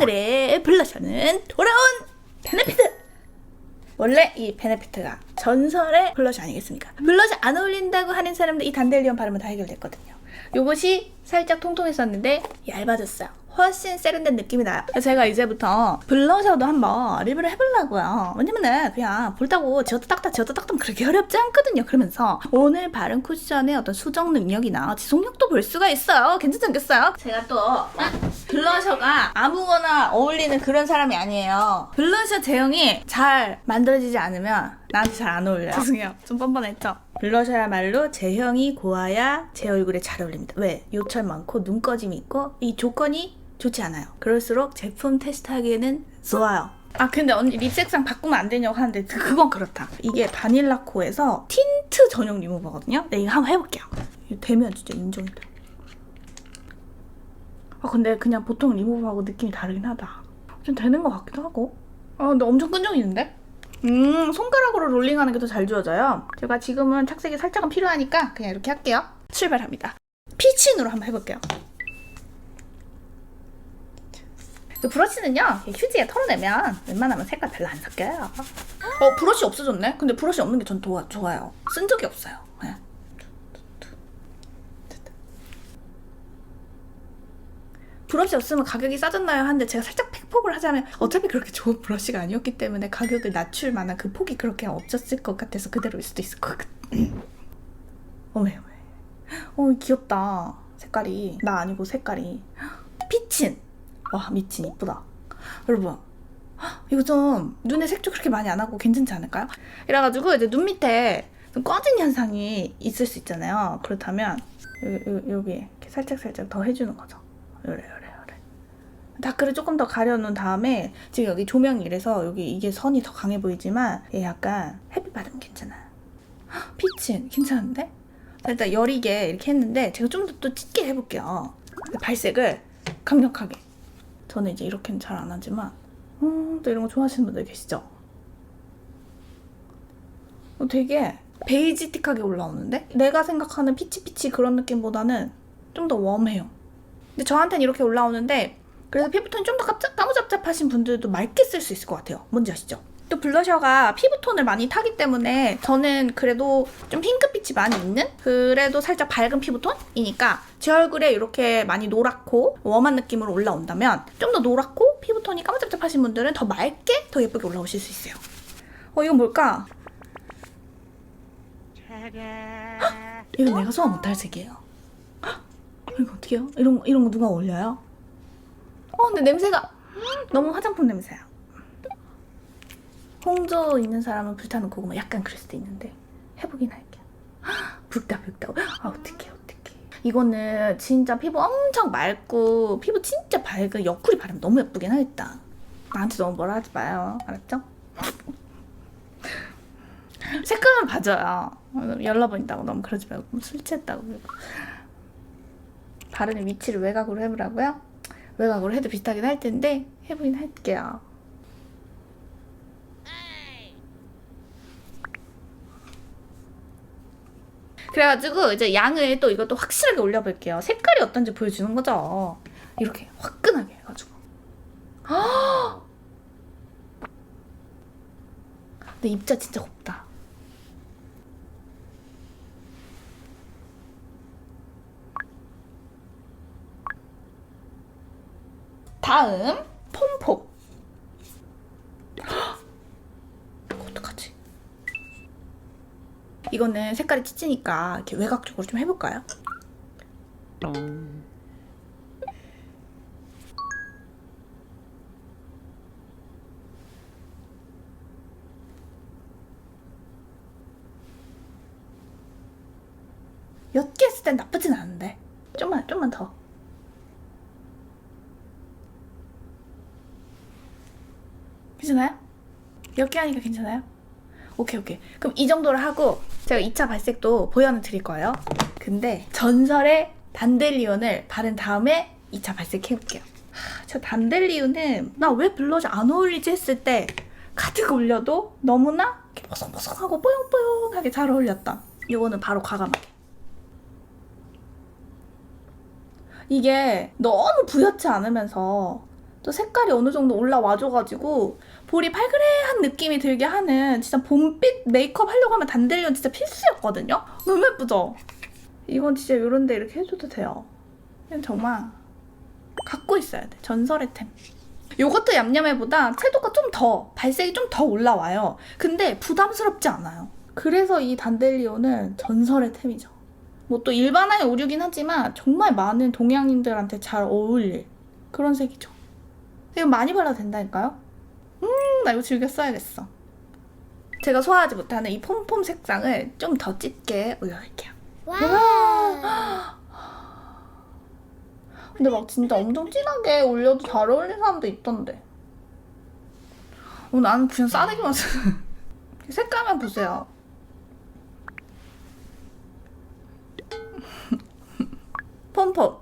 오늘의 블러셔는 돌아온 베네피트! 원래 이 베네피트가 전설의 블러셔 아니겠습니까? 블러셔 안 어울린다고 하는 사람들 이 단델리온 바르면 다 해결됐거든요. 요것이 살짝 통통했었는데 얇아졌어요. 훨씬 세련된 느낌이 나요. 제가 이제부터 블러셔도 한번 리뷰를 해보려고요. 왜냐면은 그냥 볼다고 지웠다 닦다 지웠다 닦다 그렇게 어렵지 않거든요. 그러면서 오늘 바른 쿠션의 어떤 수정 능력이나 지속력도 볼 수가 있어요. 괜찮지 않겠어요? 제가 또 블러셔가 아무거나 어울리는 그런 사람이 아니에요. 블러셔 제형이 잘 만들어지지 않으면 나한테 잘 안 어울려요. 죄송해요. 좀 뻔뻔했죠? 블러셔야말로 제형이 고와야 제 얼굴에 잘 어울립니다. 왜? 요철 많고 눈꺼짐이 있고 이 조건이 좋지 않아요. 그럴수록 제품 테스트하기에는 좋아요. 아 근데 언니 립 색상 바꾸면 안 되냐고 하는데 그- 그건 그렇다. 이게 바닐라코에서 틴트 전용 리무버거든요. 네 이거 한번 해볼게요. 이거 되면 진짜 인정이 돼. 아 근데 그냥 보통 리무버하고 느낌이 다르긴 하다. 좀 되는 것 같기도 하고. 아 근데 엄청 끈적이는데? 음 손가락으로 롤링하는 게 더 잘 지워져요. 제가 지금은 착색이 살짝은 필요하니까 그냥 이렇게 할게요. 출발합니다. 피친으로 한번 해볼게요. 그 브러쉬는요 휴지에 털어내면 웬만하면 색깔 별로 안 섞여요. 어 브러쉬 없어졌네? 근데 브러쉬 없는 게 전 좋아요. 쓴 적이 없어요. 네. 브러쉬 없으면 가격이 싸졌나요? 하는데 제가 살짝 팩폭을 하자면 어차피 그렇게 좋은 브러쉬가 아니었기 때문에 가격을 낮출 만한 그 폭이 그렇게 없었을 것 같아서 그대로일 수도 있을 것 같아. 어메 어메. 어 귀엽다. 색깔이 나 아니고 색깔이 피친. 와 미친 이쁘다. 여러분 이거 좀 눈에 색조 그렇게 많이 안 하고 괜찮지 않을까요? 이래가지고 이제 눈 밑에 좀 꺼진 현상이 있을 수 있잖아요. 그렇다면 여기, 이렇게 살짝 살짝 더 해주는 거죠. 요래 요래 요래. 다크를 조금 더 가려놓은 다음에 지금 여기 조명이 이래서 여기 이게 선이 더 강해 보이지만 얘 약간 햇빛 받으면 괜찮아요. 헉, 피치 괜찮은데? 자, 일단 여리게 이렇게 했는데 제가 좀 더 또 짙게 해볼게요. 발색을 강력하게. 저는 이제 이렇게는 잘 안 하지만 음, 또 이런 거 좋아하시는 분들 계시죠? 어, 되게 베이지틱하게 올라오는데? 내가 생각하는 피치피치 그런 느낌보다는 좀 더 웜해요. 근데 저한테는 이렇게 올라오는데 그래서 피부톤이 좀 더 까무잡잡하신 분들도 맑게 쓸 수 있을 것 같아요. 뭔지 아시죠? 또 블러셔가 피부톤을 많이 타기 때문에 저는 그래도 좀 핑크빛이 많이 있는 그래도 살짝 밝은 피부톤이니까 제 얼굴에 이렇게 많이 노랗고 웜한 느낌으로 올라온다면 좀 더 노랗고 피부톤이 까무잡잡하신 분들은 더 맑게 더 예쁘게 올라오실 수 있어요. 어 이건 뭘까? 헉, 이건 내가 소화 못할 색이에요. 헉, 이거 어떻게요? 이런 거- 이런 거 누가 올려요? 어 근데 냄새가 너무 화장품 냄새야. 홍조 있는 사람은 불타는 고구마 약간 그럴 수도 있는데 해보긴 할게요. 헉, 붉다 붉다. 아 어떡해 어떡해. 이거는 진짜 피부 엄청 맑고 피부 진짜 밝은 옆구리 바르면 너무 예쁘긴 하겠다. 나한테 너무 뭐라 하지 마요. 알았죠? 색깔만 봐줘요. 열러보인다고 너무 그러지 말고 술 취했다고 그러고. 바르는 위치를 외곽으로 해보라고요? 외곽으로 해도 비슷하긴 할 텐데 해보긴 할게요. 그래가지고 이제 양을 또 이것도 확실하게 올려볼게요. 색깔이 어떤지 보여주는 거죠. 이렇게 화끈하게 해가지고. 헉! 근데 입자 진짜 곱다. 다음 폼폼. 헉! 어떡하지? 이거는 색깔이 찌찌니까 이렇게 외곽 쪽으로 좀 해볼까요? 옅게 했을 땐 나쁘진 않은데 좀만 좀만 더 괜찮아요? 옅게 하니까 괜찮아요? 오케이 오케이. 그럼 이 정도로 하고 제가 2차 발색도 보여는 드릴 거예요. 근데 전설의 단델리온을 바른 다음에 2차 발색해볼게요. 하, 저 단델리온은 나 왜 블러셔 안 어울리지 했을 때 가득 올려도 너무나 이렇게 보송보송하고 뽀용뽀용하게 잘 어울렸다. 이거는 바로 과감하게. 이게 너무 부옇지 않으면서 또 색깔이 어느 정도 올라와줘가지고 볼이 팔그레한 느낌이 들게 하는 진짜 봄빛 메이크업 하려고 하면 단델리온 진짜 필수였거든요? 너무 예쁘죠? 이건 진짜 이런데 이렇게 해줘도 돼요. 이건 정말 갖고 있어야 돼. 전설의 템. 요것도 얌얌해보다 채도가 좀 더, 발색이 좀 더 올라와요. 근데 부담스럽지 않아요. 그래서 이 단델리온은 전설의 템이죠. 뭐 또 일반화의 오류긴 하지만 정말 많은 동양인들한테 잘 어울릴 그런 색이죠. 이거 많이 발라도 된다니까요? 음, 나 이거 즐겨 써야겠어. 제가 소화하지 못하는 이 폼폼 색상을 좀 더 짙게 올려볼게요. 와. 근데 막 진짜 엄청 진하게 올려도 잘 어울리는 사람도 있던데. 어, 나는 그냥 싸대기만 쓰. 색깔만 보세요. 폼폼.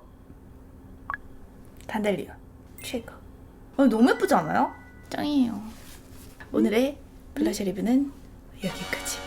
단델리온. 최고. 어, 너무 예쁘지 않아요? 짱이에요. 오늘의 음? 음? 블러셔 리뷰는 여기까지.